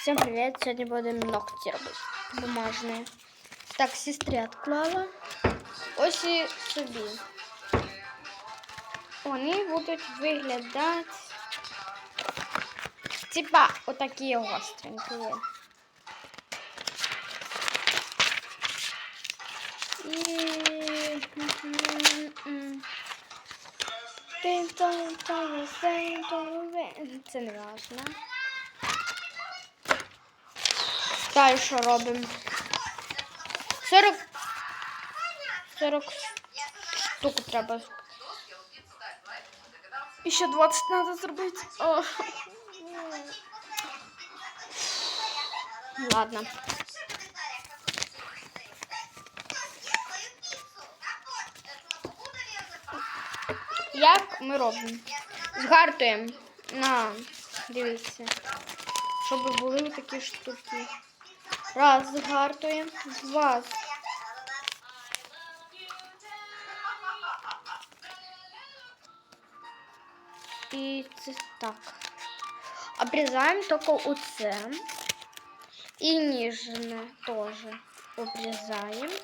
Всем привет! Сьогодні будемо ногті робити. Бумажні. Так, сестрі відклала. Ось і собі. Вони будуть виглядати. Типа отакі гостренькі. Це не важно. Далі що робимо? 40 40 штук треба. І ще 20 треба зробити. Ладно. Як ми робимо? Згартуємо на, дивіться, щоб були такі штуки. Раз, згартуємо, два. І це так. Обрізаємо тільки оце. І ніжне теж обрізаємо.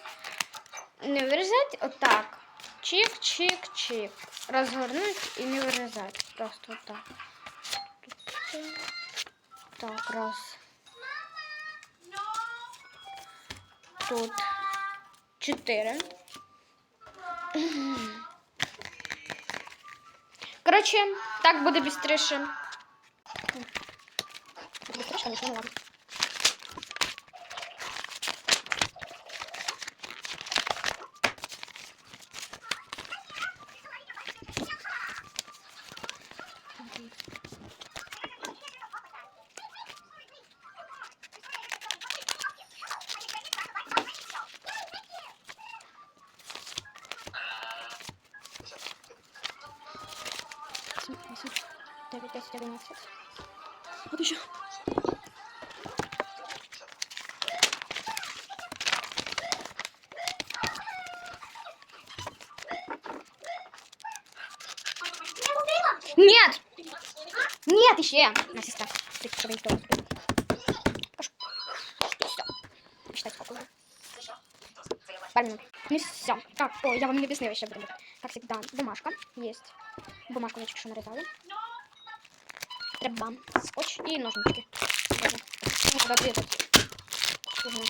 Не вирізати отак. Чик-чик-чик. Разгорнуть і не вирізати. Просто отак. Так, раз. Тут чотири. Коротше, так буде бістріше. Бістріше, але не ладно. Восемь, восемь, девять, десять, одиннадцать. Вот еще. Нет! Нет, еще! На сестра. Ты что не то. Считать сколько уже. Пару минут. Ну все. Так, ой, я вам не объяснила еще буду Как всегда, бумажка есть. Бумажку я тільки що нарізала. Треба скотч і ножнички. Треба. Ну, куди обрізати. Угу.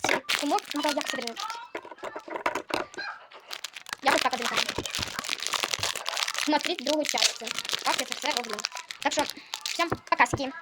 Цей кумок треба як це обрізати. Я ось так обрізаю. Смотрите другу часть. Как я це все роблю. Так що, всім покаски.